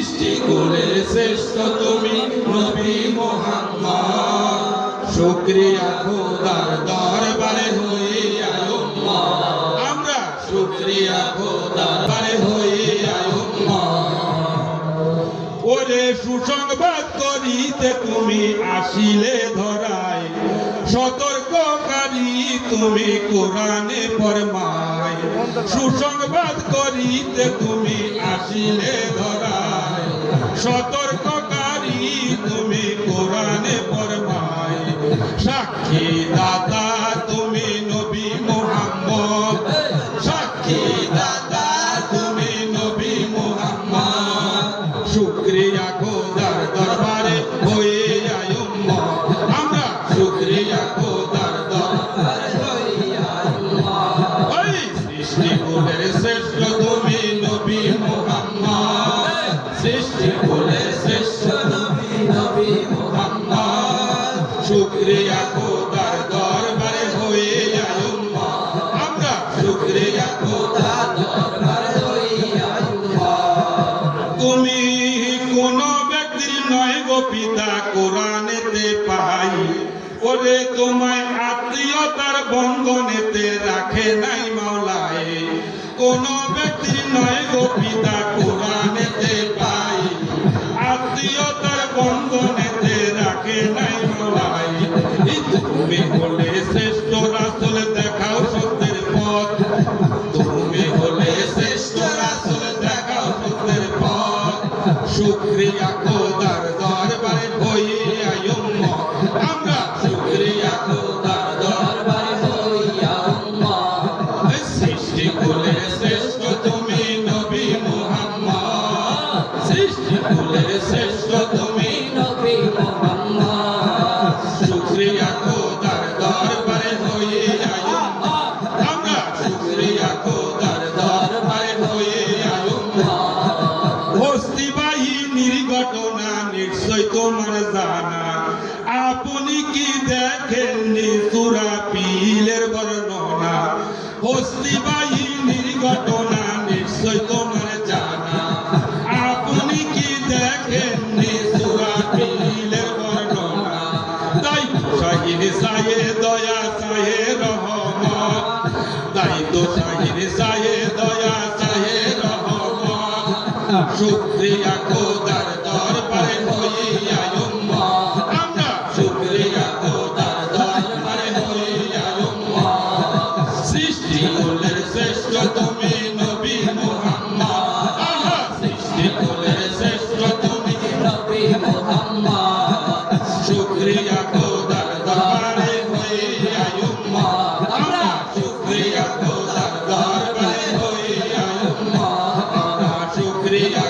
সৃষ্টি করে শ্রেষ্ঠ তুমি নবী মোহাম্মদ। শুক্রিয়া খোদার দরবারে হয়ে আয়ো আমরা শুক্রিয়া খোদার দরবারে হয়ে আয়ো ওরে সুসংবাদ করিতে তুমি আসিলে ধরায়, সতর্ককারী তুমি কোরআনে ফরমায়। সুসংবাদ করিতে তুমি আসিলে ধরায়। সতর্ককারী, তুমি কোরআনে ফরমায় সাক্ষী দাতা তুমি নবী মোহাম্মদ। সাক্ষী দাতা তুমি নবী মোহাম্মদ। শুক্রিয়া খোদার দরবারে হয়ে আমরা শুক্রিয়া খোদার দরবারে সৃষ্টি কুলের শ্রেষ্ঠ তুমি নবী মোহাম্মদ। সৃষ্টি নবী কোন ব্যক্তির নয় গো পিতা কোরআনেতে পাই, ওরে তোমায় আত্মীয়তার বন্ধনেতে রাখে নাই মাওলায়। কোন ব্যক্তির নয় গো পিতা কোরআনেতে তুমি হলে শ্রেষ্ঠ রাসূল, দেখাও সত্যের পথ। তুমি হলে শ্রেষ্ঠ রাসূল, দেখাও সত্যের পথ। শুকরিয়া খোদার দরবারে শ্রেষ্ঠ তুমি শ্রেষ্ঠ তুমি হস্তি বাহিনীর ঘটনা নিশ্চয় তোমার জানা। আপনি কি দেখেননি সুরা পিলের বর্ণনা? হস্তি বাহিনীর ঘটনা নিশ্চয় তোমার জানা। আপনি কি দেখেননি সুরা পিলের বর্ণনা? তাই শাহির সায়ে দয়া সাহে রহমত। তাই তো শাহির সায়ে শুক্রিয়া খোদার দরবারে হইয়া উম্মা। আমরা শুক্রিয়া খোদার দরবারে হইয়া উম্মা। সৃষ্টি কুলের শ্রেষ্ঠ তুমি নবী মুহাম্মদ। আহা, সৃষ্টি কুলের শ্রেষ্ঠ তুমি নবী মোহাম্মদ। শুক্রিয়া খোদার দরবারে হইয়া উম্মা। আমরা শুক্রিয়া খোদার দরবারে হইয়া উম্মা। আমরা শুক্রিয়া